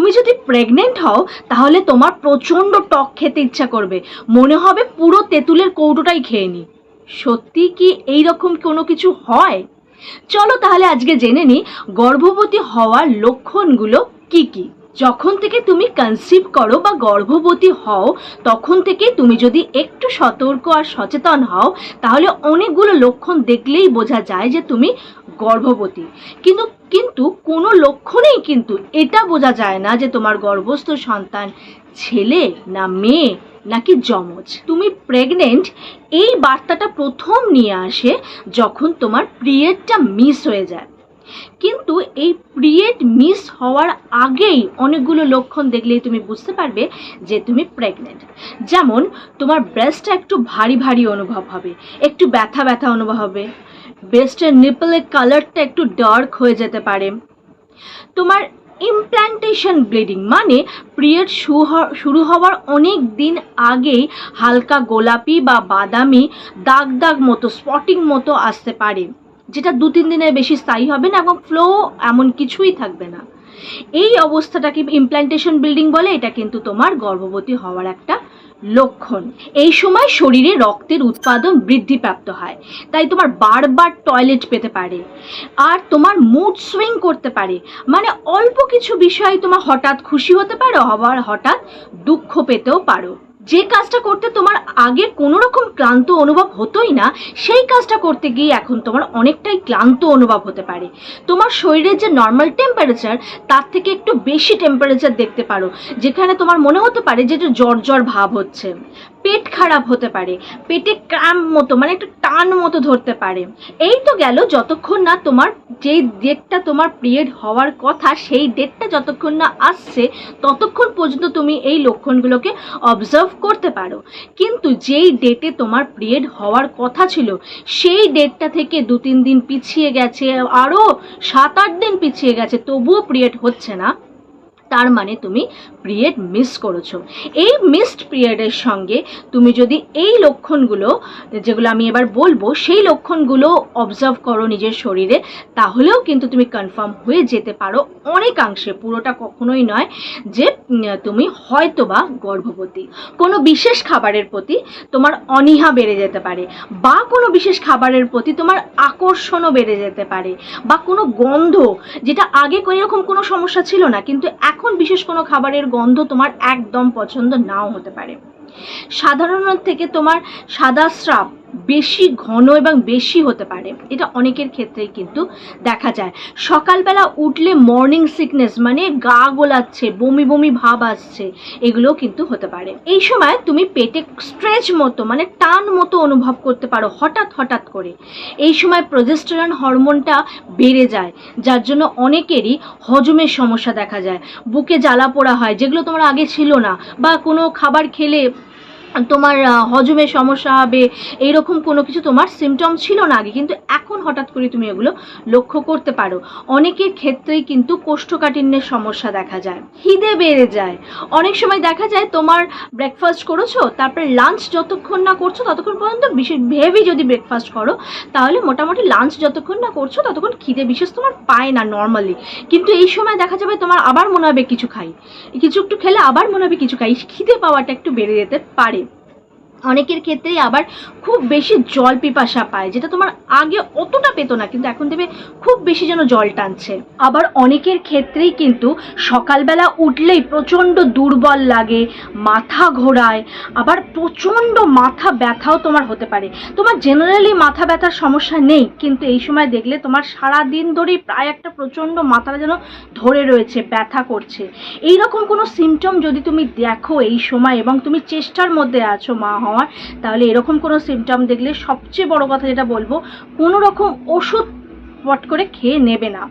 তুমি যদি প্রেগনেন্ট হও, তাহলে তোমার প্রচণ্ড টক খেতে ইচ্ছা করবে। মনে হবে পুরো তেঁতুলের কৌটোটাই খেয়ে নি। সত্যি কি এই রকম কোনো কিছু হয়? চলো তাহলে আজকে জেনে নিই গর্ভবতী হওয়ার লক্ষণগুলো কি কি। যখন থেকে তুমি কনসিভ করো বা গর্ভবতী হও, তখন থেকে তুমি যদি একটু সতর্ক আর সচেতন হও, তাহলে অনেকগুলো লক্ষণ দেখলেই বোঝা যায় যে তুমি গর্ভবতী। কিন্তু কিন্তু কোনো লক্ষণেই কিন্তু এটা বোঝা যায় না যে তোমার গর্ভস্থ সন্তান ছেলে না মেয়ে নাকি যমজ। তুমি প্রেগনেন্ট এই বার্তাটা প্রথম নিয়ে আসে যখন তোমার পিরিয়ডটা মিস হয়ে যায়। কিন্তু এই পিরিয়ড মিস হওয়ার আগেই অনেকগুলো লক্ষণ দেখলেই তুমি বুঝতে পারবে যে তুমি প্রেগনেন্ট যেমন, তোমার ব্রেস্টটা একটু ভারী ভারী অনুভব হবে, একটু ব্যথা ব্যথা অনুভব হবে। ব্রেস্টের নিপলের কালারটা একটু ডার্ক হয়ে যেতে পারে। তোমার ইমপ্ল্যান্টেশন ব্লিডিং মানে পিরিয়ড শুরু হওয়ার অনেক দিন আগেই হালকা গোলাপি বা বাদামি দাগ দাগ মতো স্পটিং মতো আসতে পারে, যেটা দু তিন দিনের বেশি স্থায়ী হবে না এবং ফ্লো এমন কিছুই থাকবে না। এই অবস্থাটাকে ইমপ্ল্যান্টেশন বিল্ডিং বলে, এটা কিন্তু তোমার গর্ভবতী হওয়ার একটা লক্ষণ। এই সময় শরীরে রক্তের উৎপাদন বৃদ্ধিপ্রাপ্ত হয়, তাই তোমার বারবার টয়লেট পেতে পারে, আর তোমার মুড সুইং করতে পারে মানে অল্প কিছু বিষয়ে তোমার হঠাৎ খুশি হতে পারো, আবার হঠাৎ দুঃখ পেতেও পারো। যে কাজটা করতে তোমার আগে কোনো রকম ক্লান্ত অনুভব হতোই না, সেই কাজটা করতে গিয়ে এখন তোমার অনেকটাই ক্লান্ত অনুভব হতে পারে। তোমার শরীরের যে নর্মাল টেম্পারেচার তার থেকে একটু বেশি টেম্পারেচার দেখতে পারো, যেখানে তোমার মনে হতে পারে যে জ্বর জ্বর ভাব হচ্ছে। পেট খারাপ হতে পারে, পেটে ক্র্যাম্প মতো মানে একটু টান মতো ধরতে পারে। এই তো গেল, যতক্ষণ না তোমার যেই ডেটটা তোমার পিরিয়ড হওয়ার কথা, সেই ডেটটা যতক্ষণ না আসছে, ততক্ষণ পর্যন্ত তুমি এই লক্ষণগুলোকে অবজার্ভ করতে পারো। কিন্তু যেই ডেটে তোমার পিরিয়ড হওয়ার কথা ছিল, সেই ডেটটা থেকে দু তিন দিন পিছিয়ে গেছে আরও সাত আট দিন পিছিয়ে গেছে, তবুও পিরিয়ড হচ্ছে না। তার মানে তুমি পিরিয়ড মিস করেছ। এই মিসড পিরিয়ডের সঙ্গে তুমি যদি এই লক্ষণগুলো, যেগুলো আমি এবার বলব, সেই লক্ষণগুলো অবজার্ভ করো নিজের শরীরে, তাহলেও কিন্তু তুমি কনফার্ম হয়ে যেতে পারো অনেকাংশে। পুরোটা কখনোই নয় যে তুমি হয়তো বা গর্ভবতী। কোনো বিশেষ খাবারের প্রতি তোমার অনীহা বেড়ে যেতে পারে বা কোনো বিশেষ খাবারের প্রতি তোমার আকর্ষণও বেড়ে যেতে পারে বা কোনো গন্ধ, যেটা আগে এরকম কোনো সমস্যা ছিল না, কিন্তু এখন বিশেষ কোনো খাবারের গন্ধ তোমার একদম পছন্দ নাও হতে পারে। সাধারণত থেকে তোমার সাদা স্রাব বেশি ঘন এবং বেশি হতে পারে। এটা অনেকের ক্ষেত্রেই কিন্তু দেখা যায়। সকালবেলা উঠলে মর্নিং সিকনেস মানে গা গোলাচ্ছে, বমি বমি ভাব আসছে, এগুলোও কিন্তু হতে পারে। এই সময় তুমি পেটে স্ট্রেচ মতো মানে টান মতো অনুভব করতে পারো, হঠাৎ হঠাৎ করে। এই সময় প্রজেস্টেরন হরমোনটা বেড়ে যায়, যার জন্য অনেকেরই হজমের সমস্যা দেখা যায়। বুকে জ্বালা পোড়া হয়, যেগুলো তোমার আগে ছিল না, বা কোনো খাবার খেলে তোমার হজমের সমস্যা হবে, এইরকম কোনো কিছু তোমার সিমটম ছিল না আগে, কিন্তু এখন হঠাৎ করে তুমি এগুলো লক্ষ্য করতে পারো। অনেকের ক্ষেত্রেই কিন্তু কোষ্ঠকাঠিন্যের সমস্যা দেখা যায়, খিদে বেড়ে যায়। অনেক সময় দেখা যায় তোমার ব্রেকফাস্ট করেছ, তারপরে লাঞ্চ যতক্ষণ না করছ ততক্ষণ পর্যন্ত বিশেষ হেভি যদি ব্রেকফাস্ট করো, তাহলে মোটামুটি লাঞ্চ যতক্ষণ না করছ ততক্ষণ খিদে বিশেষ তোমার পায় না নর্মালি কিন্তু এই সময় দেখা যাবে তোমার আবার মনে হবে কিছু খাই। কিছু একটু খেলে আবার মনে হবে কিছু খাই। খিদে পাওয়াটা একটু বেড়ে যেতে পারে। অনেকের ক্ষেত্রেই আবার খুব বেশি জল পিপাসা পায়, যেটা তোমার আগে অতটা পেতো না, কিন্তু এখন দেবে খুব বেশি যেন জল টানছে। আবার অনেকের ক্ষেত্রেই কিন্তু সকালবেলা উঠলেই প্রচণ্ড দুর্বল লাগে, মাথা ঘোরায়, আবার প্রচণ্ড মাথা ব্যথাও তোমার হতে পারে। তোমার জেনারেলি মাথা ব্যথার সমস্যা নেই, কিন্তু এই সময় দেখলে তোমার সারা দিন ধরেই প্রায় একটা প্রচণ্ড মাথাটা যেন ধরে রয়েছে, ব্যথা করছে। এই রকম কোনো সিমটম যদি তুমি দেখো এই সময় এবং তুমি চেষ্টার মধ্যে আছো, মা হওয়ার, তাহলে এরকম কোনো সিমটম দেখলে সবচেয়ে বড় কথা যেটা বলব, কোনো রকম ওষুধ পট করে খেয়ে নেবে না।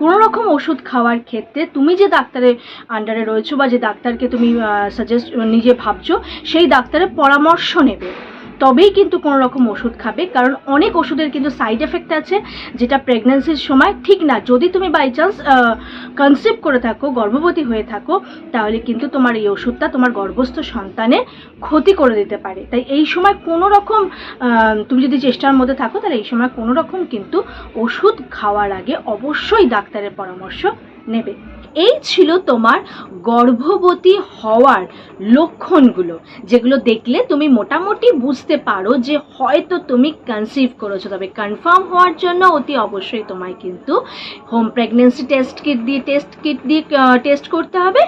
কোনো রকম ওষুধ খাওয়ার ক্ষেত্রে তুমি যে ডাক্তারের আন্ডারে রয়েছো বা যে ডাক্তারকে তুমি সাজেস্ট নিজে ভাবছ, সেই ডাক্তারের পরামর্শ নেবে। তবেই কিন্তু কোনো রকম ওষুধ খাবে, কারণ অনেক ওষুধের কিন্তু সাইড এফেক্ট আছে যেটা প্রেগন্যান্সির সময় ঠিক না। যদি তুমি বাই চান্স কনসিভ করে থাকো, গর্ভবতী হয়ে থাকো, তাহলে কিন্তু তোমার এই ওষুধটা তোমার গর্ভস্থ সন্তানের ক্ষতি করে দিতে পারে। তাই এই সময় কোনো রকম তুমি যদি চেষ্টার মধ্যে থাকো, তাহলে এই সময় কোনো রকম কিন্তু ওষুধ খাওয়ার আগে অবশ্যই ডাক্তারের পরামর্শ নেবে। এই ছিল তোমার গর্ভবতী হওয়ার লক্ষণগুলো, যেগুলো দেখলে তুমি মোটামুটি বুঝতে পারো যে হয়তো তুমি কনসিভ করেছ। তবে কনফার্ম হওয়ার জন্য অতি অবশ্যই তোমায় কিন্তু হোম প্রেগনেন্সি টেস্ট কিট দিয়ে টেস্ট কিট দিয়ে টেস্ট করতে হবে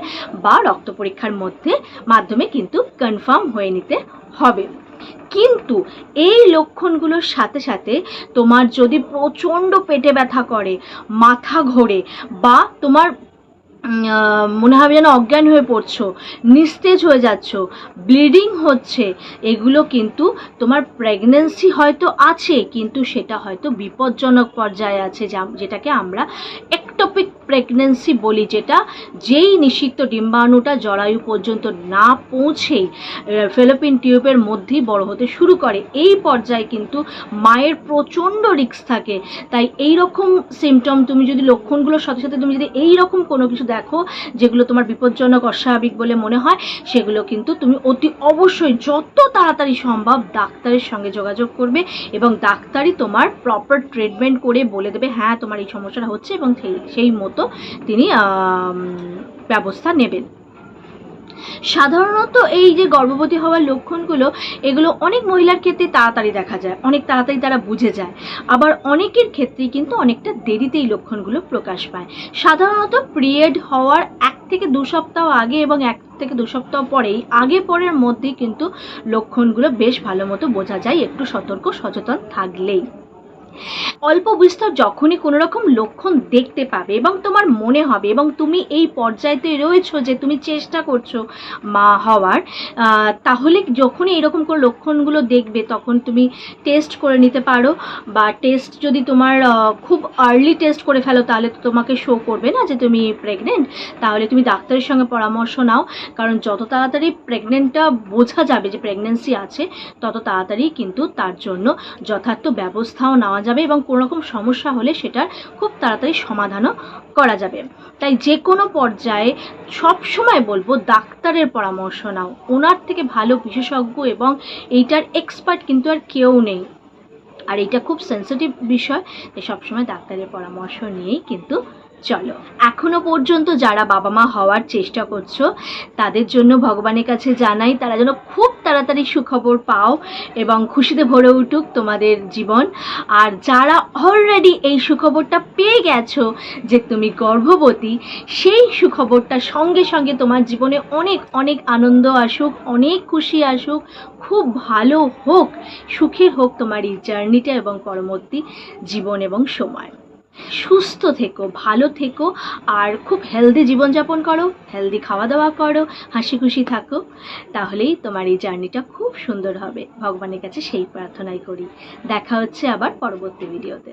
বা রক্ত পরীক্ষার মধ্যে মাধ্যমে কিন্তু কনফার্ম হয়ে নিতে হবে। কিন্তু এই লক্ষণগুলোর সাথে সাথে তোমার যদি প্রচণ্ড পেটে ব্যথা করে, মাথা ঘোরে বা তোমার মনে হবে যেন অজ্ঞান হয়ে পড়ছো, নিস্তেজ হয়ে যাচ্ছ। ব্লিডিং হচ্ছে, এগুলো কিন্তু তোমার প্রেগনেন্সি হয়তো আছে, কিন্তু সেটা হয়তো বিপজ্জনক পর্যায়ে আছে, যা- যেটাকে আমরা একটপিক প্রেগনেন্সি বলি যেটা, যেই নিষিক্ত ডিম্বাণুটা জরায়ু পর্যন্ত না পৌঁছে ফেলোপিন টিউবের মধ্যেই বড় হতে শুরু করে। এই পর্যায়ে কিন্তু মায়ের প্রচণ্ড রিস্ক থাকে। তাই এই রকম সিমটম তুমি যদি লক্ষণগুলোর সাথে সাথে তুমি যদি এই রকম কোনো কিছু দেখো, যেগুলো তোমার বিপজ্জনক, অস্বাভাবিক বলে মনে হয়, সেগুলো কিন্তু তুমি অতি অবশ্যই যত তাড়াতাড়ি সম্ভব ডাক্তারের সঙ্গে যোগাযোগ করবে এবং ডাক্তারই তোমার প্রপার ট্রিটমেন্ট করে বলে দেবে হ্যাঁ তোমার এই সমস্যাটা হচ্ছে এবং সেই- সেই মতো তিনি ব্যবস্থা নেবেন। সাধারণত এই যে গর্ভবতী হওয়ার লক্ষণগুলো, এগুলো অনেক মহিলার ক্ষেত্রে তাড়াতাড়ি দেখা যায়, অনেক তাড়াতাড়ি তারা বুঝে যায়। আবার অনেকের ক্ষেত্রেই কিন্তু অনেকটা দেরিতে এই লক্ষণগুলো প্রকাশ পায়। সাধারণত পিরিয়ড হওয়ার এক থেকে দু সপ্তাহ আগে এবং এক থেকে দু সপ্তাহ পরেই, আগে পরের মধ্যেই কিন্তু লক্ষণগুলো বেশ ভালো মতো বোঝা যায়, একটু সতর্ক, সচেতন থাকলেই। অল্প বিস্তর যখনই কোনো রকম লক্ষণ দেখতে পাবে এবং তোমার মনে হবে এবং তুমি এই পর্যায়েতে রয়েছো যে তুমি চেষ্টা করছ মা হওয়ার তাহলে যখনই এরকম কোনো লক্ষণগুলো দেখবে তখন তুমি টেস্ট করে নিতে পারো বা টেস্ট যদি তোমার খুব আর্লি টেস্ট করে ফেলো তাহলে তো তোমাকে শো করবে না যে তুমি প্রেগনেন্ট তাহলে তুমি ডাক্তারের সঙ্গে পরামর্শ নাও। কারণ যত তাড়াতাড়ি প্রেগনেন্টটা বোঝা যাবে যে প্রেগনেন্সি আছে, তত তাড়াতাড়ি কিন্তু তার জন্য যথার্থ ব্যবস্থাও নেওয়া যাবে এবং কোনো রকম সমস্যা হলে সেটার খুব তাড়াতাড়ি সমাধানও করা যাবে। তাই যে কোনো পর্যায়ে সব সময় বলব ডাক্তারের পরামর্শ নাও। ওনার থেকে ভালো বিশেষজ্ঞ এবং এইটার এক্সপার্ট কিন্তু আর কেউ নেই। আর এটা খুব সেন্সিটিভ বিষয় তাই সবসময় ডাক্তারের পরামর্শ নিয়েই কিন্তু চলো, এখনও পর্যন্ত যারা বাবা মা হওয়ার চেষ্টা করছ, তাদের জন্য ভগবানের কাছে জানাই, তারা যেন খুব তাড়াতাড়ি সুখবর পাও এবং খুশিতে ভরে উঠুক তোমাদের জীবন। আর যারা অলরেডি এই সুখবরটা পেয়ে গেছো যে তুমি গর্ভবতী, সেই সুখবরটা সঙ্গে সঙ্গে তোমার জীবনে অনেক অনেক আনন্দ আসুক, অনেক খুশি আসুক, খুব ভালো হোক সুখের হোক তোমার এই জার্নিটা এবং পরবর্তী জীবন এবং সময়। সুস্থ থেকো, ভালো থেকো, আর খুব হেলদি জীবনযাপন করো হেলদি খাওয়া দাওয়া করো হাসি খুশি থাকো। তাহলেই তোমার এই জার্নিটা খুব সুন্দর হবে। ভগবানের কাছে সেই প্রার্থনাই করি। দেখা হচ্ছে আবার পরবর্তী ভিডিওতে